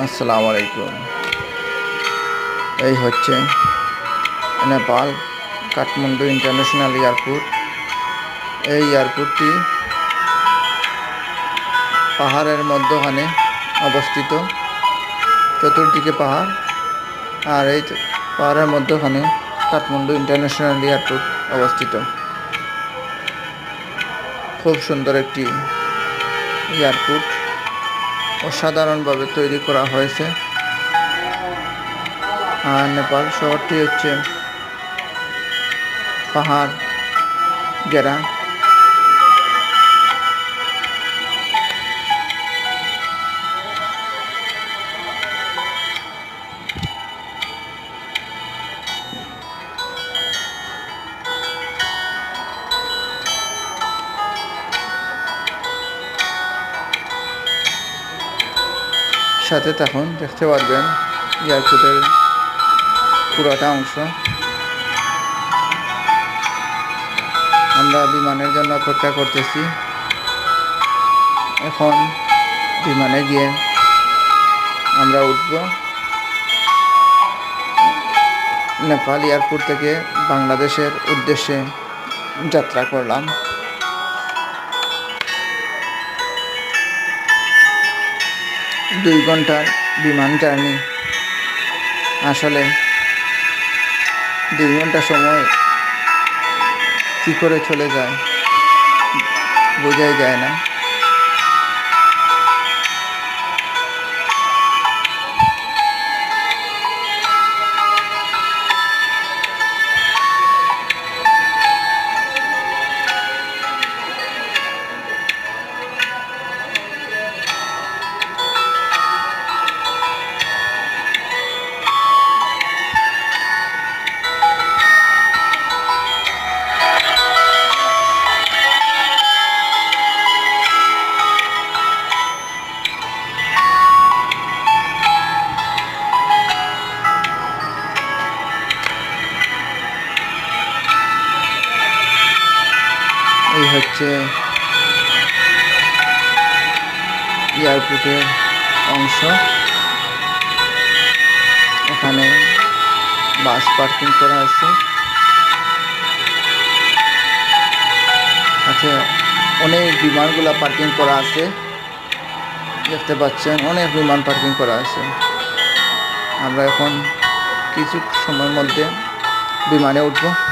আসসালামু আলাইকুম। এই হচ্ছে নেপাল কাঠমান্ডু ইন্টারন্যাশনাল এয়ারপোর্ট। এই এয়ারপোর্টটি পাহাড়ের মধ্যখানে অবস্থিত। চতুর্দিকে পাহাড় আর এই পাহাড়ের মধ্যখানে কাঠমান্ডু ইন্টারন্যাশনাল এয়ারপোর্ট অবস্থিত। খুব সুন্দর একটি এয়ারপোর্ট। অসাধারণভাবে তৈরি করা হয়েছে। আর নেপাল শহরটি হচ্ছে পাহাড় ঘেরা সাথে তখন দেখতে পারবেন এয়ারপোর্টের পুরোটা অংশ। আমরা বিমানের জন্য অপেক্ষা করতেছি। এখন বিমানে গিয়ে আমরা উঠব। নেপাল এয়ারপোর্ট থেকে বাংলাদেশের উদ্দেশ্যে যাত্রা করলাম। দুই ঘণ্টার বিমান জার্নি। আসলে দুই ঘণ্টা সময় কী করে চলে যায় বোঝাই যায় না। এই হচ্ছে এয়ারপোর্টের অংশ। এখানে বাস পার্কিং করা আছে। আছে অনেক বিমানগুলা পার্কিং করা আছে। দেখতে পাচ্ছেন, অনেক বিমান পার্কিং করা আছে। আমরা এখন কিছু সময়ের মধ্যে বিমানে উঠবো।